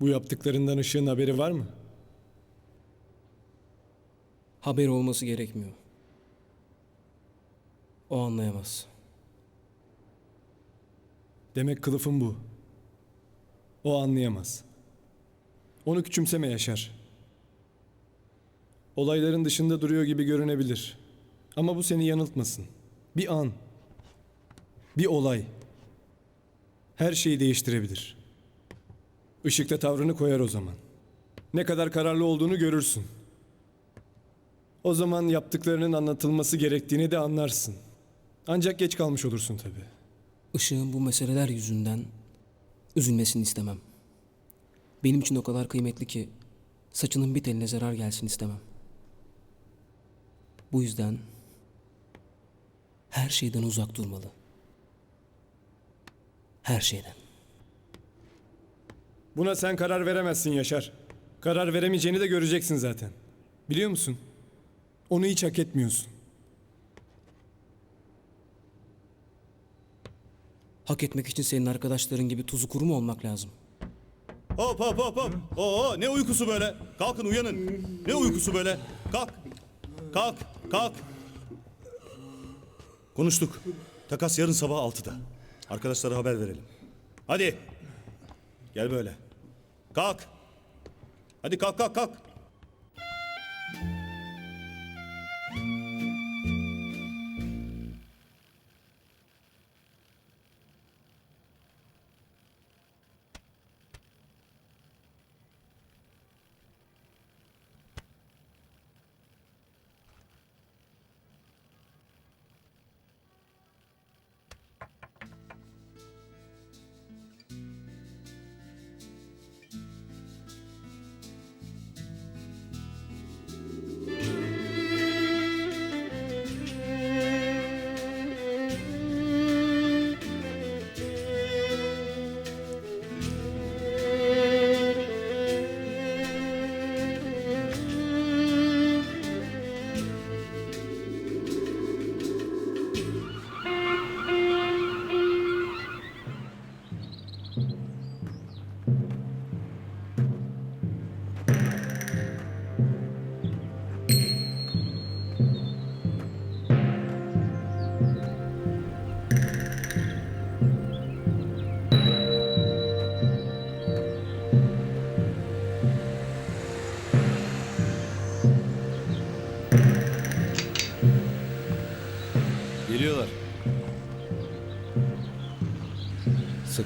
Bu yaptıklarından ışığın haberi var mı? Haberi olması gerekmiyor. O anlayamaz. Demek kılıfın bu. O anlayamaz. Onu küçümseme Yaşar. Olayların dışında duruyor gibi görünebilir. Ama bu seni yanıltmasın. Bir an. Bir olay. Her şeyi değiştirebilir. Işıkta tavrını koyar o zaman. Ne kadar kararlı olduğunu görürsün. O zaman yaptıklarının anlatılması gerektiğini de anlarsın. Ancak geç kalmış olursun tabii. Işığın bu meseleler yüzünden üzülmesini istemem. Benim için o kadar kıymetli ki saçının bir teline zarar gelsin istemem. Bu yüzden her şeyden uzak durmalı. Her şeyden. Buna sen karar veremezsin Yaşar. Karar veremeyeceğini de göreceksin zaten. Biliyor musun? Onu hiç hak etmiyorsun. Hak etmek için senin arkadaşların gibi tuzu kuru mu olmak lazım? Hop hop hop hop. Oo ne uykusu böyle? Kalkın uyanın. Ne uykusu böyle? Kalk. Kalk. Kalk. Konuştuk. Takas yarın sabah 6'da. Arkadaşlara haber verelim. Hadi. Gel böyle. Kalk. Hadi kalk kalk kalk.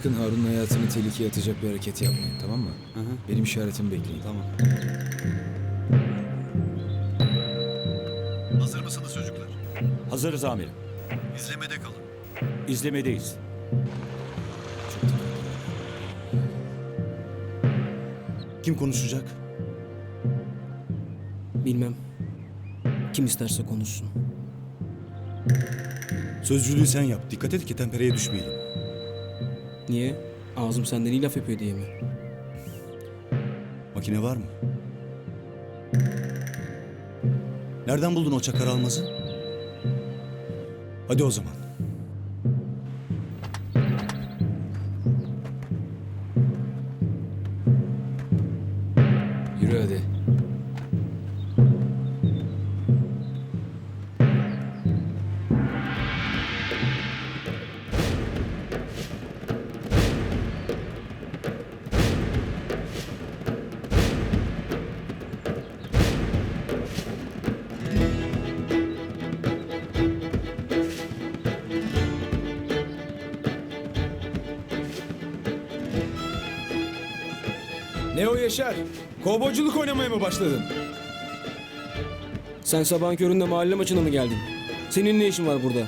Sakın Harun'un hayatını tehlikeye atacak bir hareket yapmayın tamam mı? Benim işaretimi bekleyin. Tamam. Hazır mısınız çocuklar? Hazırız amirim. İzlemede kalın. İzlemedeyiz. Kim konuşacak? Bilmem. Kim isterse konuşsun. Sözcülüğü sen yap. Dikkat et ki tempereye düşmeyelim. Niye? Ağzım senden iyi laf yapıyor diye mi? Makine var mı? Nereden buldun o çakar almazı? Hadi o zaman. O Yaşar? Kovboyculuk oynamaya mı başladın? Sen sabahın köründe mahalle maçına mı geldin? Senin ne işin var burada?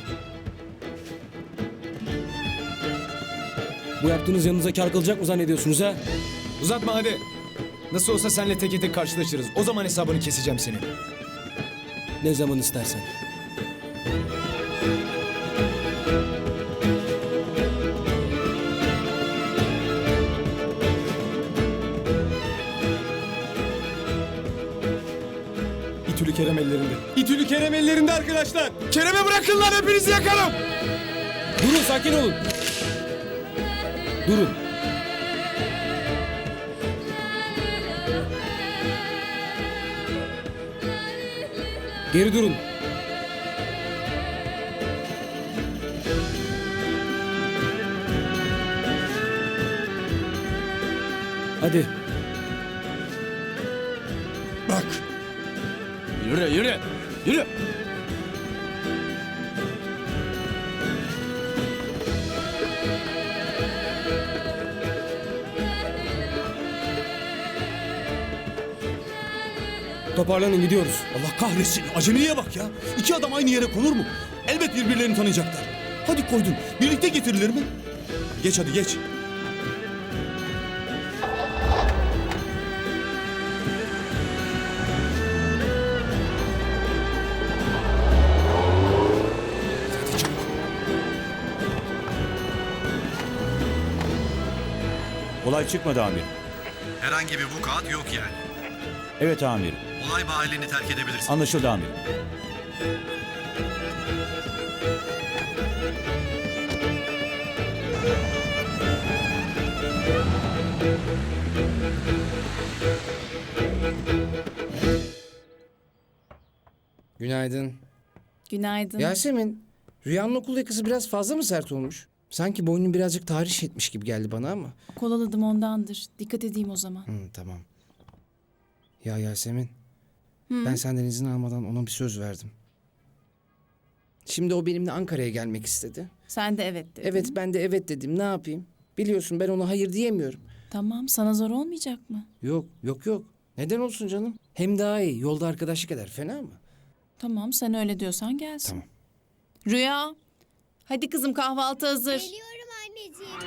Bu yaptığınız yanınıza kar kılacak mı zannediyorsunuz ha? Uzatma hadi. Nasıl olsa seninle tek tek karşılaşırız. O zaman hesabını keseceğim senin. Ne zaman istersen. Kerem ellerinde. İtülü Kerem ellerinde arkadaşlar. Kerem'e bırakın lan hepinizi yakarım. Durun sakin olun. Durun. Geri durun. Hadi. Bak. Yürü yürü. Yürü. Toparlanın gidiyoruz. Allah kahretsin. Acemiliğe bak ya. İki adam aynı yere konur mu? Elbet birbirlerini tanıyacaklar. Hadi koydun. Birlikte getirilir mi? Geç hadi geç. Olay çıkmadı amirim. Herhangi bir vukuat yok yani. Evet amirim. Olay mahallini terk edebilirsin. Anlaşıldı amirim. Günaydın. Günaydın. Yasemin, Rüyanın okul yakası biraz fazla mı sert olmuş? Sanki boynun birazcık tahriş etmiş gibi geldi bana ama. Kolaladım ondandır. Dikkat edeyim o zaman. Hı, tamam. Ya Yasemin, ben senden izin almadan ona bir söz verdim. Şimdi o benimle Ankara'ya gelmek istedi. Sen de evet dedin. Evet ben de evet dedim ne yapayım? Biliyorsun ben ona hayır diyemiyorum. Tamam sana zor olmayacak mı? Yok yok yok. Neden olsun canım? Hem daha iyi yolda arkadaşlık eder fena mı? Tamam sen öyle diyorsan gelsin. Tamam. Rüya. Hadi kızım kahvaltı hazır. Geliyorum anneciğim.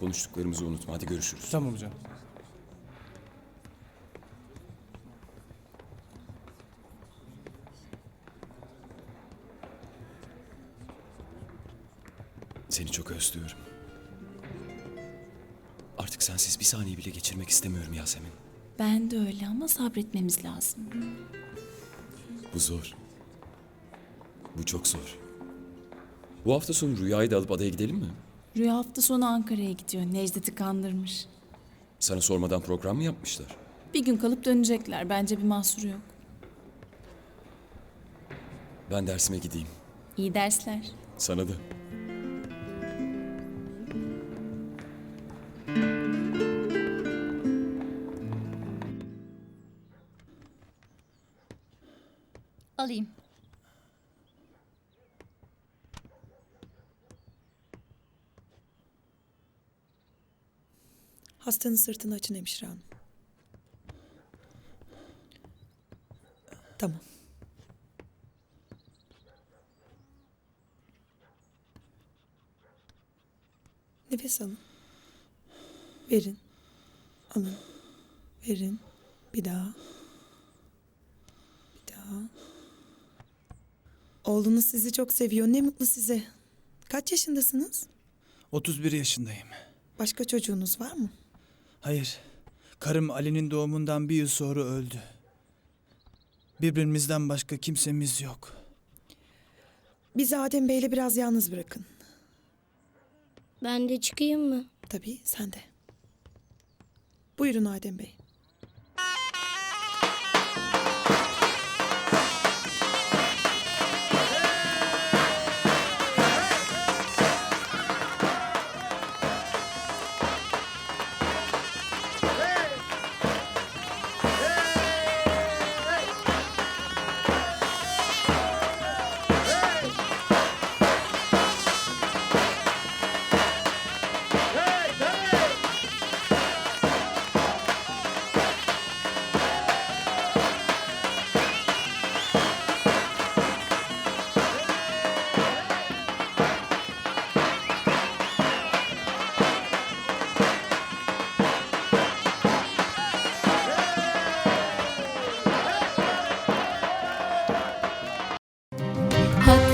Konuştuklarımızı unutma. Hadi görüşürüz. Tamam hocam. Seni çok özlüyorum. Artık sensiz bir saniye bile geçirmek istemiyorum Yasemin. Ben de öyle ama sabretmemiz lazım. Bu zor. Bu çok zor. Bu hafta sonu Rüya'yı da alıp adaya gidelim mi? Rüya hafta sonu Ankara'ya gidiyor. Necdet'i kandırmış. Sana sormadan program mı yapmışlar? Bir gün kalıp dönecekler. Bence bir mahsuru yok. Ben dersime gideyim. İyi dersler. Sana da. Alayım. Hastanın sırtını açın hemşire hanım. Tamam. Nefes alın. Verin. Alın. Verin. Bir daha. Bir daha. Oğlunuz sizi çok seviyor. Ne mutlu size. Kaç yaşındasınız? 31 yaşındayım. Başka çocuğunuz var mı? Hayır. Karım Ali'nin doğumundan bir yıl sonra öldü. Birbirimizden başka kimsemiz yok. Bizi Adem Bey'le biraz yalnız bırakın. Ben de çıkayım mı? Tabii sen de. Buyurun Adem Bey.